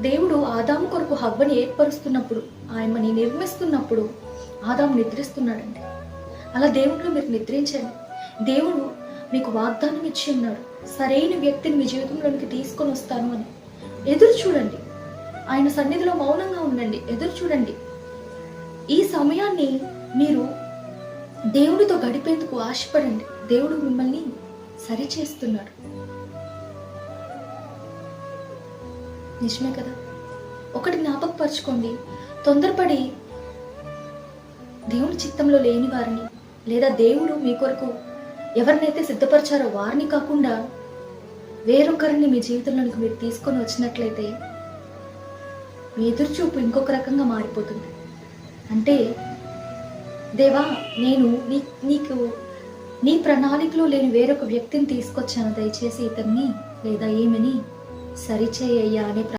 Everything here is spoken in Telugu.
దేవుడు ఆదాము కొరకు హవ్వని ఏర్పరుస్తున్నప్పుడు ఆయమని నిర్మిస్తున్నప్పుడు ఆదాము నిద్రిస్తున్నాడండి. అలా దేవుడిలో మీరు నిద్రించండి. దేవుడు మీకు వాగ్దానం ఇచ్చి ఉన్నాడు. సరైన వ్యక్తిని మీ జీవితంలోనికి తీసుకొని వస్తాను అని. ఎదురు చూడండి. ఆయన సన్నిధిలో మౌనంగా ఉండండి. ఎదురు చూడండి. ఈ సమయాన్ని మీరు దేవుడితో గడిపేందుకు ఆశపడండి. దేవుడు మిమ్మల్ని సరిచేస్తున్నాడు. నిజమే కదా? ఒకటి జ్ఞాపకపరచుకోండి. తొందరపడి దేవుని చిత్తంలో లేని వారిని లేదా దేవుడు మీ కొరకు ఎవరినైతే సిద్ధపరిచారో వారిని కాకుండా వేరొకరిని మీ జీవితంలోనికి మీరు తీసుకొని వచ్చినట్లయితే మీ ఎదురుచూపు ఇంకొక రకంగా మారిపోతుంది. అంటే దేవా నేను నీ నీకు నీ ప్రణాళికలో లేని వేరొక వ్యక్తిని తీసుకొచ్చాను. దయచేసి ఇతన్ని లేదా ఏమని సరిచేయ్యా అని